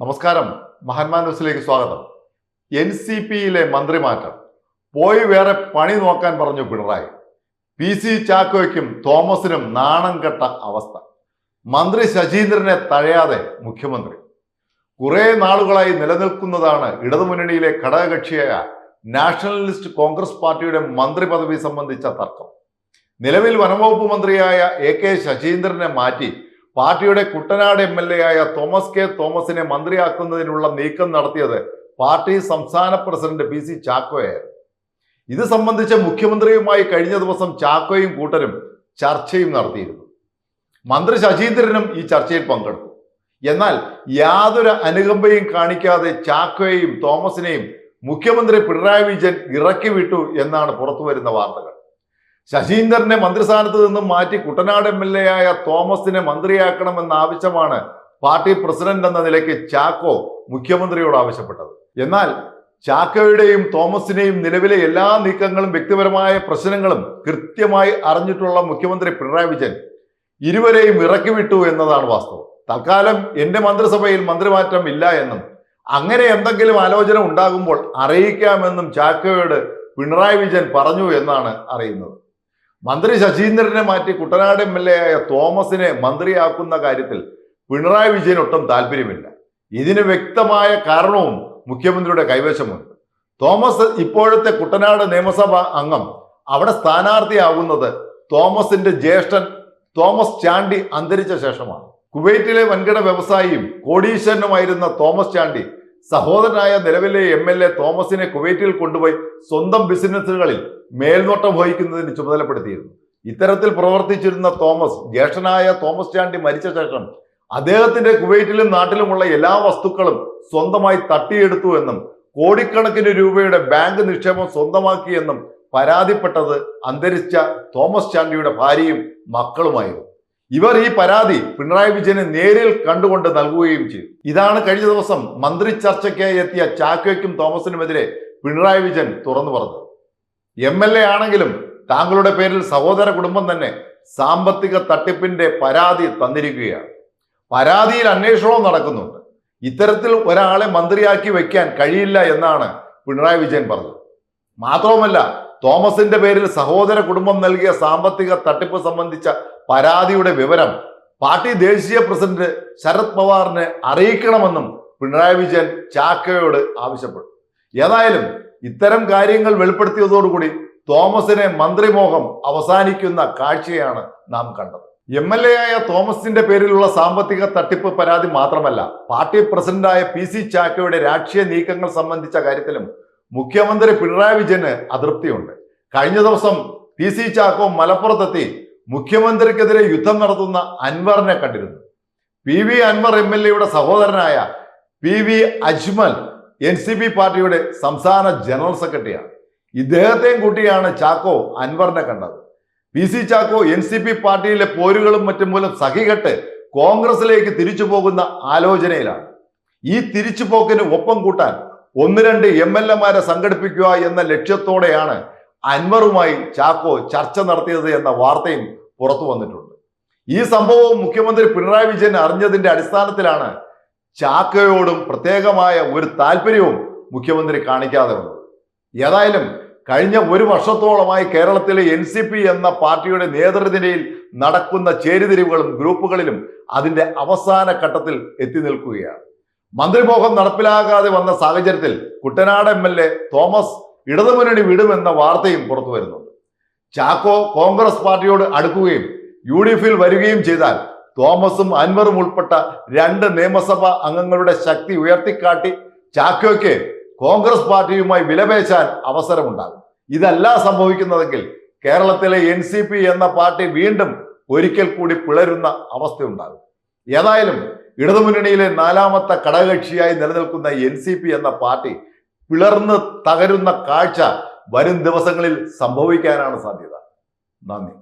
നമസ്കാരം. മഹാന്മാ ന്യൂസിലേക്ക് സ്വാഗതം. എൻ സി പിയിലെ മന്ത്രിമാറ്റം. പോയി വേറെ പണി നോക്കാൻ പറഞ്ഞു പിണറായി. പി സി ചാക്കോയ്ക്കും തോമസിനും നാണം കെട്ട അവസ്ഥ. മന്ത്രി ശശീന്ദ്രനെ തഴയാതെ മുഖ്യമന്ത്രി. കുറെ നാളുകളായി നിലനിൽക്കുന്നതാണ് ഇടതുമുന്നണിയിലെ ഘടകകക്ഷിയായ നാഷണലിസ്റ്റ് കോൺഗ്രസ് പാർട്ടിയുടെ മന്ത്രി പദവി സംബന്ധിച്ച തർക്കം. നിലവിൽ വനംവകുപ്പ് മന്ത്രിയായ എ കെ ശശീന്ദ്രനെ മാറ്റി പാർട്ടിയുടെ കുട്ടനാട് എം എൽ എ ആയ തോമസ് കെ തോമസിനെ മന്ത്രിയാക്കുന്നതിനുള്ള നീക്കം നടത്തിയത് പാർട്ടി സംസ്ഥാന പ്രസിഡന്റ് പി സി ചാക്കോയായിരുന്നു. ഇത് സംബന്ധിച്ച് മുഖ്യമന്ത്രിയുമായി കഴിഞ്ഞ ദിവസം ചാക്കോയും കൂട്ടരും ചർച്ചയും നടത്തിയിരുന്നു. മന്ത്രി ശശീന്ദ്രനും ഈ ചർച്ചയിൽ പങ്കെടുത്തു. എന്നാൽ യാതൊരു അനുകമ്പയും കാണിക്കാതെ ചാക്കോയെയും തോമസിനെയും മുഖ്യമന്ത്രി പിണറായി വിജയൻ ഇറക്കി വിട്ടു എന്നാണ് പുറത്തുവരുന്ന വാർത്തകൾ. ശശീന്ദ്രനെ മന്ത്രിസ്ഥാനത്ത് നിന്നും മാറ്റി കുട്ടനാട് എം എൽ എ ആയ തോമസിനെ മന്ത്രിയാക്കണമെന്ന ആവശ്യമാണ് പാർട്ടി പ്രസിഡന്റ് എന്ന നിലയ്ക്ക് ചാക്കോ മുഖ്യമന്ത്രിയോട് ആവശ്യപ്പെട്ടത്. എന്നാൽ ചാക്കോയുടെയും തോമസിനെയും നിലവിലെ എല്ലാ നീക്കങ്ങളും വ്യക്തിപരമായ പ്രശ്നങ്ങളും കൃത്യമായി അറിഞ്ഞിട്ടുള്ള മുഖ്യമന്ത്രി പിണറായി വിജയൻ ഇരുവരെയും ഇറക്കി വിട്ടു എന്നതാണ് വാസ്തവം. തൽക്കാലം എന്റെ മന്ത്രിസഭയിൽ മന്ത്രിമാറ്റം ഇല്ല എന്നും അങ്ങനെ എന്തെങ്കിലും ആലോചന ഉണ്ടാകുമ്പോൾ അറിയിക്കാമെന്നും ചാക്കോയോട് പിണറായി വിജയൻ പറഞ്ഞു എന്നാണ് അറിയുന്നത്. മന്ത്രി ശശീന്ദ്രനെ മാറ്റി കുട്ടനാട് എം എൽ എ ആയ തോമസിനെ മന്ത്രിയാക്കുന്ന കാര്യത്തിൽ പിണറായി വിജയൻ ഒട്ടും താല്പര്യമില്ല. ഇതിന് വ്യക്തമായ കാരണവും മുഖ്യമന്ത്രിയുടെ കൈവശമുണ്ട്. തോമസ് ഇപ്പോഴത്തെ കുട്ടനാട് നിയമസഭാ അംഗം അവിടെ സ്ഥാനാർത്ഥിയാകുന്നത് തോമസിന്റെ ജ്യേഷ്ഠൻ തോമസ് ചാണ്ടി അന്തരിച്ച ശേഷമാണ്. കുവൈറ്റിലെ വൻകിട വ്യവസായിയും കോടീശ്വരനുമായിരുന്ന തോമസ് ചാണ്ടി സഹോദരനായ നിലവിലെ എം എൽ എ തോമസിനെ കുവൈറ്റിൽ കൊണ്ടുപോയി സ്വന്തം ബിസിനസ്സുകളിൽ മേൽനോട്ടം വഹിക്കുന്നതിന് ചുമതലപ്പെടുത്തിയിരുന്നു. ഇത്തരത്തിൽ പ്രവർത്തിച്ചിരുന്ന തോമസ് ജ്യേഷ്ഠനായ തോമസ് ചാണ്ടി മരിച്ച ശേഷം അദ്ദേഹത്തിന്റെ കുവൈറ്റിലും നാട്ടിലുമുള്ള എല്ലാ വസ്തുക്കളും സ്വന്തമായി തട്ടിയെടുത്തു എന്നും കോടിക്കണക്കിന് രൂപയുടെ ബാങ്ക് നിക്ഷേപം സ്വന്തമാക്കിയെന്നും പരാതിപ്പെട്ടത് അന്തരിച്ച തോമസ് ചാണ്ടിയുടെ ഭാര്യയും മക്കളുമായിരുന്നു. ഇവർ ഈ പരാതി പിണറായി വിജയനെ നേരിൽ കണ്ടുകൊണ്ട് നൽകുകയും ചെയ്തു. ഇതാണ് കഴിഞ്ഞ ദിവസം മന്ത്രി ചർച്ചയ്ക്കായി എത്തിയ ചാക്കോയ്ക്കും തോമസിനുമെതിരെ പിണറായി വിജയൻ തുറന്നു പറഞ്ഞത്. എം എൽ എ ആണെങ്കിലും താങ്കളുടെ പേരിൽ സഹോദര കുടുംബം തന്നെ സാമ്പത്തിക തട്ടിപ്പിന്റെ പരാതി തന്നിരിക്കുകയാണ്. പരാതിയിൽ അന്വേഷണവും നടക്കുന്നുണ്ട്. ഇത്തരത്തിൽ ഒരാളെ മന്ത്രിയാക്കി വെക്കാൻ കഴിയില്ല എന്നാണ് പിണറായി വിജയൻ പറഞ്ഞത്. മാത്രവുമല്ല തോമസിന്റെ പേരിൽ സഹോദര കുടുംബം നൽകിയ സാമ്പത്തിക തട്ടിപ്പ് സംബന്ധിച്ച പരാതിയുടെ വിവരം പാർട്ടി ദേശീയ പ്രസിഡന്റ് ശരത് പവാറിനെ അറിയിക്കണമെന്നും പിണറായി വിജയൻ ചാക്കയോട് ആവശ്യപ്പെട്ടു. ഏതായാലും ഇത്തരം കാര്യങ്ങൾ വെളിപ്പെടുത്തിയതോടുകൂടി തോമസിനെ മന്ത്രിമോഹം അവസാനിക്കുന്ന കാഴ്ചയാണ് നാം കണ്ടത്. എം എൽ എ ആയ തോമസിന്റെ പേരിലുള്ള സാമ്പത്തിക തട്ടിപ്പ് പരാതി മാത്രമല്ല പാർട്ടി പ്രസിഡന്റായ പി സി ചാക്കയുടെ രാഷ്ട്രീയ നീക്കങ്ങൾ സംബന്ധിച്ച കാര്യത്തിലും മുഖ്യമന്ത്രി പിണറായി വിജയന് അതൃപ്തിയുണ്ട്. കഴിഞ്ഞ ദിവസം പി സി ചാക്കോ മലപ്പുറത്തെത്തി മുഖ്യമന്ത്രിക്കെതിരെ യുദ്ധം നടത്തുന്ന അൻവറിനെ കണ്ടിരുന്നു. P V Anvar M L എയുടെ സഹോദരനായ P V Ajmal N C P പാർട്ടിയുടെ സംസ്ഥാന ജനറൽ സെക്രട്ടറിയാണ്. ഇദ്ദേഹത്തെയും കൂട്ടിയാണ് ചാക്കോ അൻവറിനെ കണ്ടത്. P C Chacko N C P പാർട്ടിയിലെ പോരുകളും മറ്റും മൂലം സഹികെട്ട് കോൺഗ്രസിലേക്ക് തിരിച്ചു പോകുന്ന ആലോചനയിലാണ്. ഈ തിരിച്ചുപോക്കിന് ഒപ്പം കൂട്ടാൻ ഒന്ന് രണ്ട് എം എൽ എമാരെ സംഘടിപ്പിക്കുക എന്ന ലക്ഷ്യത്തോടെയാണ് അൻവറുമായി ചാക്കോ ചർച്ച നടത്തിയത് എന്ന വാർത്തയും പുറത്തു വന്നിട്ടുണ്ട്. ഈ സംഭവവും മുഖ്യമന്ത്രി പിണറായി വിജയൻ അറിഞ്ഞതിന്റെ അടിസ്ഥാനത്തിലാണ് ചാക്കയോടും പ്രത്യേകമായ ഒരു താല്പര്യവും മുഖ്യമന്ത്രി കാണിക്കാതെ വന്നത്. ഏതായാലും കഴിഞ്ഞ ഒരു വർഷത്തോളമായി കേരളത്തിലെ എൻ സി പി എന്ന പാർട്ടിയുടെ നേതൃനിരയിൽ നടക്കുന്ന ചേരിതിരിവുകളും ഗ്രൂപ്പുകളിലും അതിന്റെ അവസാന ഘട്ടത്തിൽ എത്തി നിൽക്കുകയാണ്. മന്ത്രിമോഹം നടപ്പിലാകാതെ വന്ന സാഹചര്യത്തിൽ Kuttanad M L A Thomas ഇടതുമുന്നണി വിടുമെന്ന വാർത്തയും പുറത്തു വരുന്നുണ്ട്. ചാക്കോ കോൺഗ്രസ് പാർട്ടിയോട് അടുക്കുകയും യു ഡി എഫിൽ വരികയും ചെയ്താൽ തോമസും അൻവറും ഉൾപ്പെട്ട രണ്ട് നിയമസഭാ അംഗങ്ങളുടെ ശക്തി ഉയർത്തിക്കാട്ടി ചാക്കോയ്ക്ക് കോൺഗ്രസ് പാർട്ടിയുമായി വിലപേശാൻ അവസരമുണ്ടാകും. ഇതല്ല സംഭവിക്കുന്നതെങ്കിൽ കേരളത്തിലെ എൻ എന്ന പാർട്ടി വീണ്ടും ഒരിക്കൽ കൂടി പിളരുന്ന അവസ്ഥയുണ്ടാകും. ഏതായാലും ഇടതുമുന്നണിയിലെ നാലാമത്തെ ഘടകകക്ഷിയായി നിലനിൽക്കുന്ന എൻ സി പി എന്ന പാർട്ടി പിളർന്ന് തകരുന്ന കാഴ്ച വരും ദിവസങ്ങളിൽ സംഭവിക്കാനാണ് സാധ്യത. നന്ദി.